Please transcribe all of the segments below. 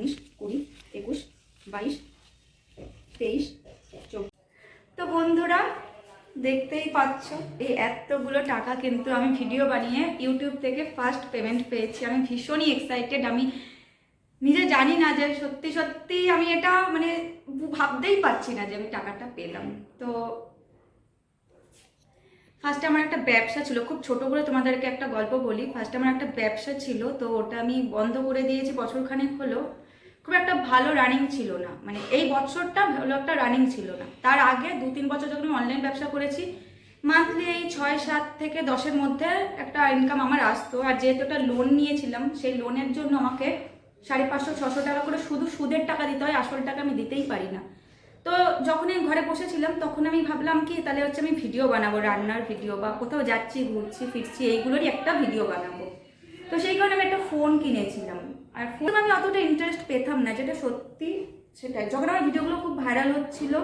উনিশ, কুড়ি, একুশ, বাইশ, তেইশ, চব্বিশ। তো বন্ধুরা, দেখতেই পাচ্ছ, এই এতগুলো টাকা কিন্তু আমি ভিডিও বানিয়ে ইউটিউব থেকে ফার্স্ট পেমেন্ট পেয়েছি। আমি ভীষণই এক্সাইটেড আমি নিজে জানি না যে সত্যি সত্যি আমি এটা মানে ভাবতেই পারছি না যে আমি টাকাটা পেলাম। তো ফার্স্টে আমার একটা ব্যবসা ছিল, খুব ছোট করে তোমাদেরকে একটা গল্প বলি। ফার্স্টে আমার একটা ব্যবসা ছিল, তো ওটা আমি বন্ধ করে দিয়েছি, বছরখানেক হলো। খুব একটা ভালো রানিং ছিল না। মানে এই বছরটা ভালো একটা রানিং ছিল না। তার আগে দু তিন বছর যখন আমি অনলাইন ব্যবসা করেছি মান্থলি এই ছয় সাত থেকে দশের মধ্যে একটা ইনকাম আমার আসতো। আর যেহেতু একটা লোন নিয়েছিলাম, সেই লোনের জন্য আমাকে সাড়ে পাঁচশো, ছশো টাকা করে শুধু সুদের টাকা দিতে হয়, আসল টাকা আমি দিতেই পারি না। তো যখন আমি ঘরে বসেছিলাম, তখন আমি ভাবলাম কি, তাহলে হচ্ছে আমি ভিডিও বানাবো, রান্নার ভিডিও বা কোথাও যাচ্ছি, ঘুরছি, ফিরছি, এইগুলোরই একটা ভিডিও বানাবো। তো সেই কারণে আমি একটা ফোন কিনেছিলাম। আর ফোন আমি অতটা ইন্টারেস্ট পেতাম না, যেটা সত্যি সেটাই। যখন আমার ভিডিওগুলো খুব ভাইরাল হচ্ছিল,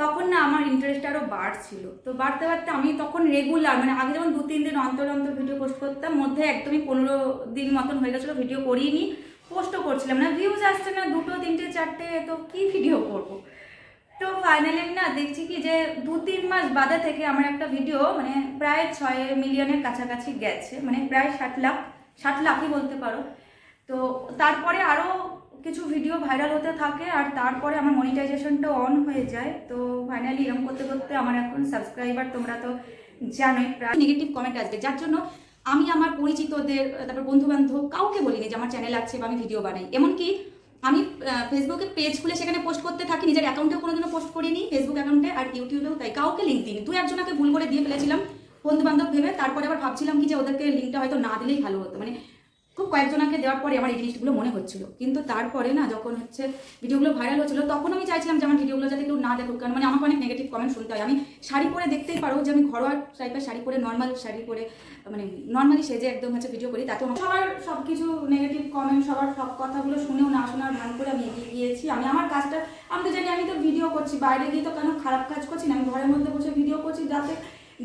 তখন না আমার ইন্টারেস্ট আরও বাড়ছিল। তো বাড়তে বাড়তে আমি তখন রেগুলার মানে আগে যেমন দু তিন দিন অন্তর অন্তর ভিডিও পোস্ট করতাম, মধ্যে একদমই পনেরো দিন মতন হয়ে গেছিল ভিডিও করিনি পোস্টও করছিলাম না। ভিউজ আসছে না দুটো, তিনটে, চারটে, তো কি ভিডিও করব? তো ফাইনালি না দেখছি কি যে দু তিন মাস বাদে থেকে আমার একটা ভিডিও মানে প্রায় ছয় মিলিয়নের কাছাকাছি গেছে মানে প্রায় ষাট লাখ, ষাট লাখই বলতে পারো। তো তারপরে আরও কিছু ভিডিও ভাইরাল হতে থাকে আর তারপরে আমার মনিটাইজেশনটা অন হয়ে যায়। তো ফাইনালি এরকম করতে করতে আমার এখন সাবস্ক্রাইবার তোমরা তো জানোই, প্রায় নেগেটিভ কমেন্ট আসবে। যার জন্য আমি আমার পরিচিতদের, তারপর বন্ধু বান্ধব কাউকে বলিনি যে আমার চ্যানেল আছে বা আমি ভিডিও বানাই। এমনকি আমি ফেসবুকে পেজ খুলে সেখানে পোস্ট করতে থাকি, নিজের অ্যাকাউন্টেও কোনোদিনও পোস্ট করিনি ফেসবুক অ্যাকাউন্টে আর ইউটিউবেও তাই, কাউকে লিঙ্ক দিইনি। দু একজনকে ভুল করে দিয়ে ফেলেছিলাম বন্ধু বান্ধব ভেবে, তারপরে আবার ভাবছিলাম কি যে ওদেরকে লিঙ্কটা হয়তো না দিলেই ভালো হতো। মানে খুব কয়েকজনকে দেওয়ার পরে আমার এই জিনিসগুলো মনে হচ্ছিল। কিন্তু তারপরে না যখন হচ্ছে ভিডিওগুলো ভাইরাল হচ্ছিল, তখন আমি চাইছিলাম যে আমার ভিডিওগুলো যাতে কেউ না দেখুক। কারণ মানে আমাকে অনেক নেগেটিভ কমেন্ট শুনতে হয়। আমি শাড়ি পরে দেখতেই পারো যে আমি ঘরোয়া টাইপের শাড়ি পরে নর্মাল শাড়ি পরে মানে নর্মালি সেজে একদম হচ্ছে ভিডিও করি আমার সবার সব কিছু নেগেটিভ কমেন্ট সবার সব কথাগুলো শুনেও না শোনার ভান করে আমি এগিয়ে গিয়েছি। আমি আমার কাজটা, আমি তো জানি আমি তো ভিডিও করছি, বাইরে গিয়ে তো কেন খারাপ কাজ করছি না, আমি ঘরের মধ্যে বসে ভিডিও করছি যাতে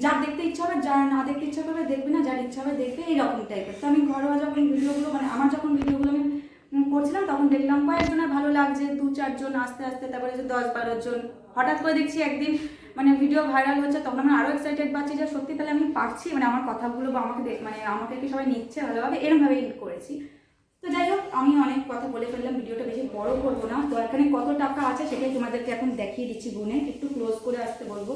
যার দেখতে ইচ্ছা হবে, যার না দেখতে ইচ্ছা করবে, দেখবে না, যার ইচ্ছা হবে দেখবে, এইরকম টাইপের তো আমি ঘরোয়া যখন ভিডিওগুলো মানে আমার যখন ভিডিওগুলো আমি করছিলাম, তখন দেখলাম কয়েকজনের ভালো লাগছে দু চারজন আস্তে আস্তে, তারপরে যে দশ বারো জন হঠাৎ করে দেখছি একদিন মানে ভিডিও ভাইরাল হচ্ছে, তখন আমি আরও এক্সাইটেড পাচ্ছি যে সত্যি তাহলে আমি পারছি মানে আমার কথাগুলো বা আমাকে মানে আমাকে কি সবাই নিচ্ছে ভালোভাবে, এরমভাবেই করেছি। তো যাই হোক, আমি অনেক কথা বলে ফেললাম, ভিডিওটা বেশি বড় করব না। তো এখানে কত টাকা আছে সেটাই তোমাদেরকে এখন দেখিয়ে দিচ্ছি গুনে, একটু ক্লোজ করে আসতে বলব।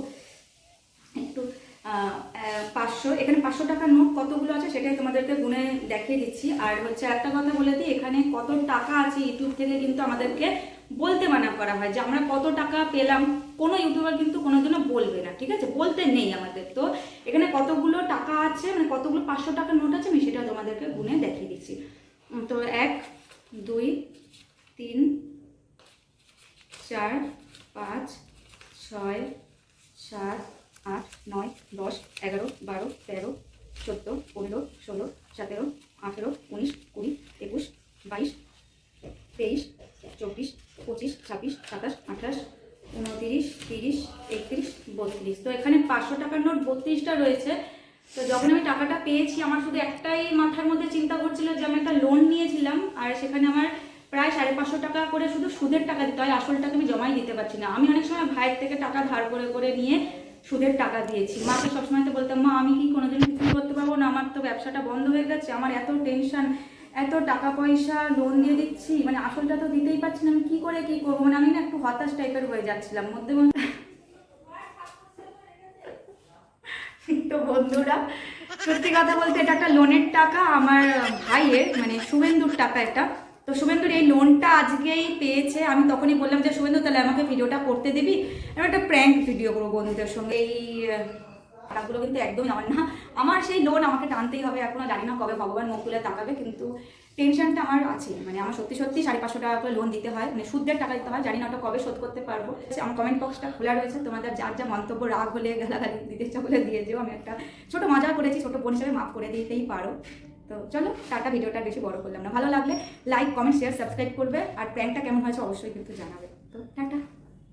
পাঁচশো, এখানে পাঁচশো টাকার নোট কতগুলো আছে সেটাই তোমাদেরকে গুনে দেখিয়ে দিচ্ছি। আর হচ্ছে একটা কথা বলে দিই, এখানে কত টাকা আছে ইউটিউব থেকে কিন্তু আমাদেরকে বলতে মানা করা হয় যে আমরা কত টাকা পেলাম, কোনো ইউটিউবার কিন্তু কোনোদিনও বলবে না, ঠিক আছে? বলতে নেই আমাদের। তো এখানে কতগুলো টাকা আছে মানে কতগুলো পাঁচশো টাকার নোট আছে আমি সেটা তোমাদেরকে গুনে দেখিয়ে দিচ্ছি। তো এক, দুই, তিন, চার, পাঁচ, ছয়, সাত আট, নয়, দশ, এগারো, বারো, তেরো, চোদ্দ, পনেরো, ষোলো, সতেরো, আঠেরো, উনিশ, কুড়ি, একুশ, বাইশ, তেইশ, চব্বিশ, পঁচিশ, ছাব্বিশ, সাতাশ, আঠাশ, উনতিরিশ, তিরিশ, একত্রিশ, বত্রিশ। তো এখানে পাঁচশো টাকার নোট বত্রিশটা রয়েছে। তো যখন আমি টাকাটা পেয়েছি, আমার শুধু একটাই মাথার মধ্যে চিন্তা করছিল যে আমি একটা লোন নিয়েছিলাম, আর সেখানে আমার প্রায় সাড়ে পাঁচশো টাকা করে শুধু সুদের টাকা দিতে হয় আসল টাকা আমি জমাই দিতে পারছি না। আমি অনেক সময় ভাইয়ের থেকে টাকা ধার করে করে নিয়ে সুদের টাকা দিয়েছি। মাকে সবসময় তো বলতাম, মা, আমি কি কোনোদিন বিক্রি করতে পারব না? আমার তো ব্যবসাটা বন্ধ হয়ে গেছে। আমার এত টেনশন এত টাকা পয়সা লোন দিয়ে দিচ্ছি। মানে আসলটা তো দিতেই পারছি না। আমি কী করে কী করব? মানে আমি না একটু হতাশ টাইপের হয়ে যাচ্ছিলাম। মধ্যে মধ্যে তো বন্ধুরা, সত্যি কথা বলতে এটা একটা লোনের টাকা। আমার ভাইয়ের মানে শুভেন্দুর টাকা এটা। তো শুভেন্দুর এই লোনটা আজকেই পেয়েছে। আমি তখনই বললাম যে, শুভেন্দু, তাহলে আমাকে ভিডিওটা করতে দিবি? আমি একটা প্র্যাঙ্ক ভিডিও করব বন্ধুদের সঙ্গে। এই টাকাগুলো কিন্তু একদমই আমার না। আমার সেই লোন আমাকে টানতেই হবে। এখনও জানি না কবে ভগবান মুখ তাকাবে, কিন্তু টেনশনটা আমার আছে। মানে আমার সত্যি সত্যি সাড়ে পাঁচশো টাকা করে লোন দিতে হয়। মানে সুদের টাকা দিতে হয়। জানি না ওটা কবে শোধ করতে পারব। আমার কমেন্ট বক্সটা খোলা রয়েছে। তোমাদের যার যা মন্তব্য রাগ হলে, গালাগালি দিতে করলে দিয়ে যেও। আমি একটা ছোটো মজা করেছি। ছোটো বোন হিসেবে মাফ করে দিতেই পারো। তো চলো, টাটা, ভিডিওটা বেশি বড় করলাম না। ভালো লাগলে লাইক কমেন্ট শেয়ার সাবস্ক্রাইব করবে। আর প্র্যাঙ্কটা কেমন হয়েছে অবশ্যই কিন্তু জানাবে। তো টাটা।